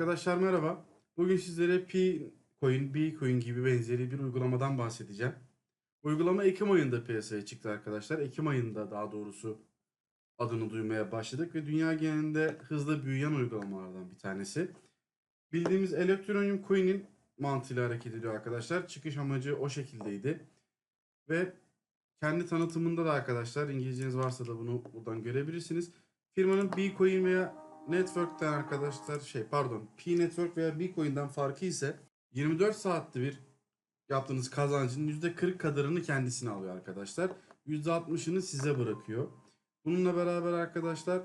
Arkadaşlar merhaba. Bugün sizlere P Coin, B Coin gibi benzeri bir uygulamadan bahsedeceğim. Uygulama Ekim ayında piyasaya çıktı arkadaşlar. Ekim ayında daha doğrusu adını duymaya başladık ve dünya genelinde hızla büyüyen uygulamalardan bir tanesi. Bildiğimiz Electroneum Coin'in mantığıyla hareket ediyor arkadaşlar. Çıkış amacı o şekildeydi. Ve kendi tanıtımında da arkadaşlar İngilizceniz varsa da bunu buradan görebilirsiniz. Firmanın Bitcoin veya Network'ten arkadaşlar şey pardon P Network veya Bitcoin'den farkı ise 24 saatte bir yaptığınız kazancın %40 kadarını kendisine alıyor arkadaşlar. %60'ını size bırakıyor. Bununla beraber arkadaşlar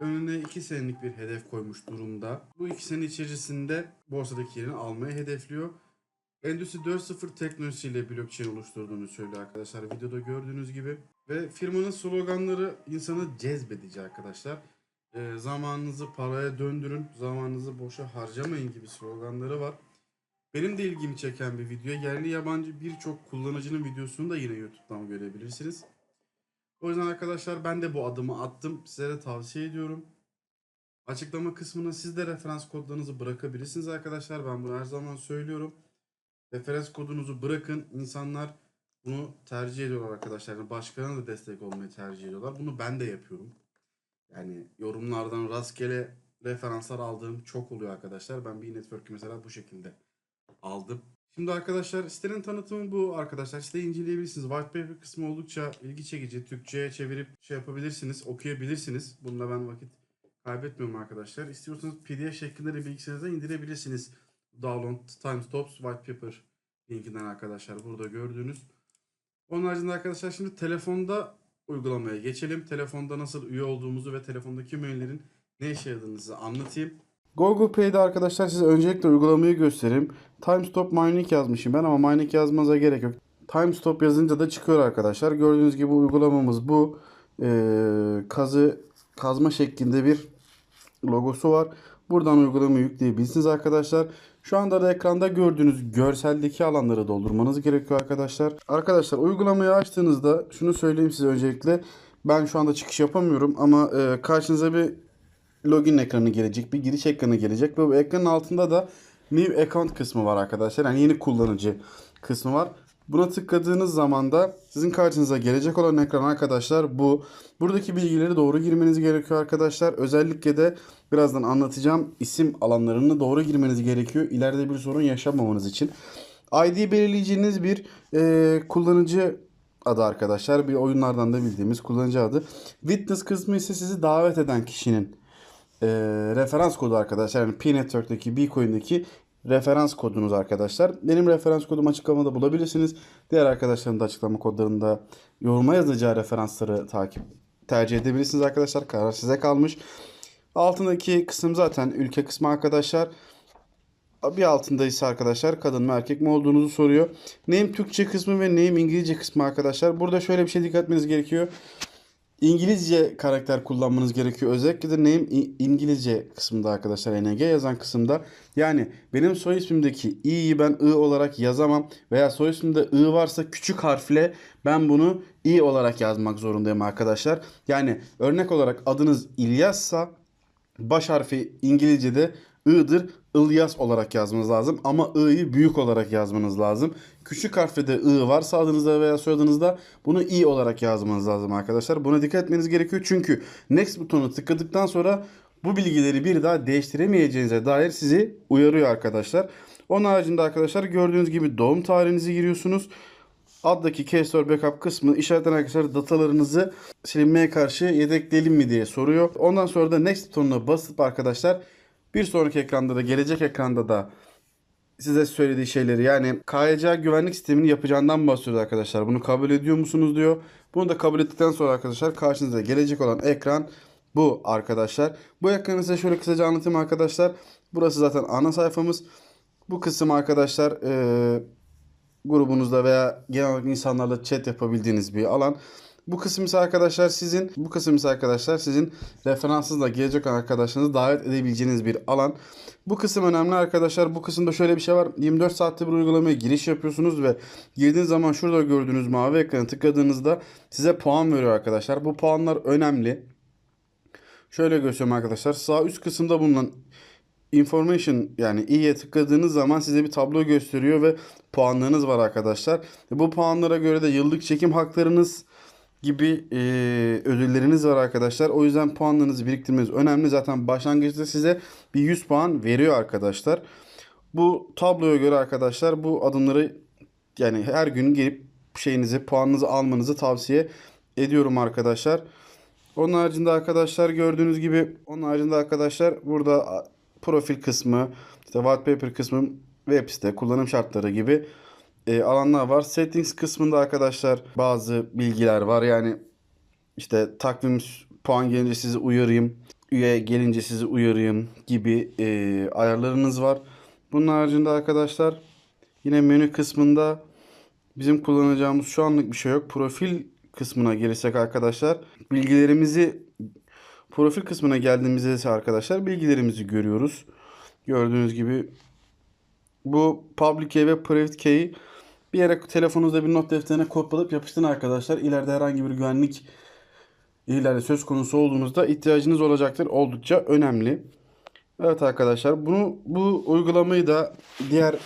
önüne 2 senelik bir hedef koymuş durumda. Bu 2 sene içerisinde borsadaki yerini almayı hedefliyor. Endüstri 4.0 teknolojisiyle blockchain oluşturduğunu söylüyor arkadaşlar videoda gördüğünüz gibi. Ve firmanın sloganları insanı cezbedici arkadaşlar. Ee, zamanınızı paraya döndürün, zamanınızı boşa harcamayın gibi sloganları var. Benim de ilgimi çeken bir video. Yerli yabancı birçok kullanıcının videosunu da yine YouTube'dan görebilirsiniz. O yüzden arkadaşlar ben de bu adımı attım. Size de tavsiye ediyorum. Açıklama kısmına siz de referans kodlarınızı bırakabilirsiniz arkadaşlar. Ben bunu her zaman söylüyorum. Referans kodunuzu bırakın. İnsanlar bunu tercih ediyorlar arkadaşlar. Yani başkalarına da destek olmayı tercih ediyorlar. Bunu ben de yapıyorum. Yani yorumlardan rastgele referanslar aldığım çok oluyor arkadaşlar. Ben bir network'ü mesela bu şekilde aldım. Şimdi arkadaşlar sitenin tanıtımı bu arkadaşlar. Siteyi inceleyebilirsiniz. White paper kısmı oldukça ilgi çekici. Türkçe'ye çevirip şey yapabilirsiniz, okuyabilirsiniz. Bunda ben vakit kaybetmiyorum arkadaşlar. İstiyorsanız PDF şeklinde de bilgisayarınıza indirebilirsiniz. Download Timestamps White Paper linkinden arkadaşlar burada gördüğünüz. Onun haricinde arkadaşlar şimdi telefonda uygulamaya geçelim. Telefonda nasıl üye olduğumuzu ve telefondaki menülerin ne işe yaradığınızı anlatayım. Google Play'de arkadaşlar size öncelikle uygulamayı göstereyim. Timestop Mining yazmışım ben ama Mining yazmanıza gerek yok. Timestop yazınca da çıkıyor arkadaşlar. Gördüğünüz gibi uygulamamız bu. Ee, kazı kazma şeklinde bir logosu var. Buradan uygulamayı yükleyebilirsiniz arkadaşlar. Şu anda da ekranda gördüğünüz görseldeki alanları doldurmanız gerekiyor arkadaşlar. Arkadaşlar uygulamayı açtığınızda şunu söyleyeyim size öncelikle. Ben şu anda çıkış yapamıyorum ama e, karşınıza bir login ekranı gelecek, bir giriş ekranı gelecek ve bu ekranın altında da new account kısmı var arkadaşlar. Yani yeni kullanıcı kısmı var. Buna tıkladığınız zaman da sizin karşınıza gelecek olan ekran arkadaşlar bu. Buradaki bilgileri doğru girmeniz gerekiyor arkadaşlar. Özellikle de birazdan anlatacağım isim alanlarını doğru girmeniz gerekiyor. İleride bir sorun yaşamamanız için. ID belirleyeceğiniz bir e, kullanıcı adı arkadaşlar. Bir oyunlardan da bildiğimiz kullanıcı adı. Witness kısmı ise sizi davet eden kişinin e, referans kodu arkadaşlar. Yani P-Network'teki, Bitcoin'deki referans kodunuz arkadaşlar. Benim referans kodumu açıklamada bulabilirsiniz. Diğer arkadaşların da açıklama kodlarında yoruma yazacağı referansları takip tercih edebilirsiniz arkadaşlar. Karar size kalmış. Altındaki kısım zaten ülke kısmı arkadaşlar. Bir altında ise arkadaşlar kadın mı erkek mi olduğunuzu soruyor. Name Türkçe kısmı ve name İngilizce kısmı arkadaşlar. Burada şöyle bir şey dikkat etmeniz gerekiyor. İngilizce karakter kullanmanız gerekiyor. Özellikle de name İngilizce kısmında arkadaşlar NG yazan kısımda. Yani benim soy ismimdeki i'yi ben i olarak yazamam. Veya soy ismimde i varsa küçük harfle ben bunu i olarak yazmak zorundayım arkadaşlar. Yani örnek olarak adınız İlyas'sa baş harfi İngilizce'de i'dir. İlyas olarak yazmanız lazım ama i'yi büyük olarak yazmanız lazım. Küçük harfte de i varsa adınızda veya soyadınızda bunu i olarak yazmanız lazım arkadaşlar. Buna dikkat etmeniz gerekiyor çünkü next butonu tıkladıktan sonra bu bilgileri bir daha değiştiremeyeceğinize dair sizi uyarıyor arkadaşlar. Onun haricinde arkadaşlar gördüğünüz gibi doğum tarihinizi giriyorsunuz. Addaki Keystore Backup kısmı işaretten arkadaşlar datalarınızı silinmeye karşı yedekleyelim mi diye soruyor. Ondan sonra da Next butonuna basıp arkadaşlar bir sonraki ekranda da gelecek ekranda da size söylediği şeyleri yani KYC güvenlik sistemini yapacağından bahsediyor arkadaşlar. Bunu kabul ediyor musunuz diyor. Bunu da kabul ettikten sonra arkadaşlar karşınıza gelecek olan ekran bu arkadaşlar. Bu ekranı size şöyle kısaca anlatayım arkadaşlar. Burası zaten ana sayfamız. Bu kısım arkadaşlar eee grubunuzda veya genel insanlarla chat yapabildiğiniz bir alan. Bu kısım ise arkadaşlar sizin bu kısım ise arkadaşlar sizin referansınızla gelecek arkadaşlarınızı davet edebileceğiniz bir alan. Bu kısım önemli arkadaşlar. Bu kısımda şöyle bir şey var. 24 saatte bir uygulamaya giriş yapıyorsunuz ve girdiğiniz zaman şurada gördüğünüz mavi ekranı tıkladığınızda size puan veriyor arkadaşlar. Bu puanlar önemli. Şöyle göstereyim arkadaşlar. Sağ üst kısımda bulunan information yani i'ye tıkladığınız zaman size bir tablo gösteriyor ve puanlarınız var arkadaşlar. Bu puanlara göre de yıllık çekim haklarınız gibi e, ödülleriniz var arkadaşlar. O yüzden puanlarınızı biriktirmeniz önemli. Zaten başlangıçta size bir 100 puan veriyor arkadaşlar. Bu tabloya göre arkadaşlar bu adımları yani her gün gelip şeyinizi puanınızı almanızı tavsiye ediyorum arkadaşlar. Onun haricinde arkadaşlar gördüğünüz gibi onun haricinde arkadaşlar burada profil kısmı, işte wallpaper kısmı, web site, kullanım şartları gibi e, alanlar var. Settings kısmında arkadaşlar bazı bilgiler var. Yani işte takvim puan gelince sizi uyarayım, üye gelince sizi uyarayım gibi e, ayarlarınız var. Bunun haricinde arkadaşlar yine menü kısmında bizim kullanacağımız şu anlık bir şey yok. Profil kısmına gelirsek arkadaşlar bilgilerimizi profil kısmına geldiğimizde ise arkadaşlar bilgilerimizi görüyoruz. Gördüğünüz gibi bu public key ve private key'i bir yere telefonunuzda bir not defterine kopyalayıp yapıştırın arkadaşlar. İleride herhangi bir güvenlik ihlali söz konusu olduğunuzda ihtiyacınız olacaktır. Oldukça önemli. Evet arkadaşlar bunu bu uygulamayı da diğer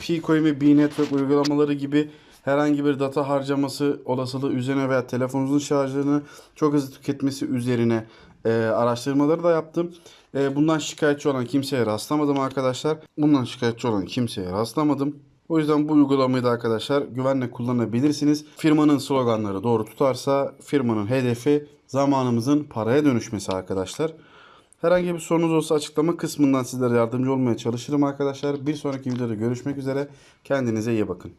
Picoin ve B-Network uygulamaları gibi herhangi bir data harcaması olasılığı üzerine veya telefonunuzun şarjını çok hızlı tüketmesi üzerine e, araştırmaları da yaptım. E, bundan şikayetçi olan kimseye rastlamadım arkadaşlar. Bundan şikayetçi olan kimseye rastlamadım. O yüzden bu uygulamayı da arkadaşlar güvenle kullanabilirsiniz. Firmanın sloganları doğru tutarsa firmanın hedefi zamanımızın paraya dönüşmesi arkadaşlar. Herhangi bir sorunuz olsa açıklama kısmından sizlere yardımcı olmaya çalışırım arkadaşlar. Bir sonraki videoda görüşmek üzere. Kendinize iyi bakın.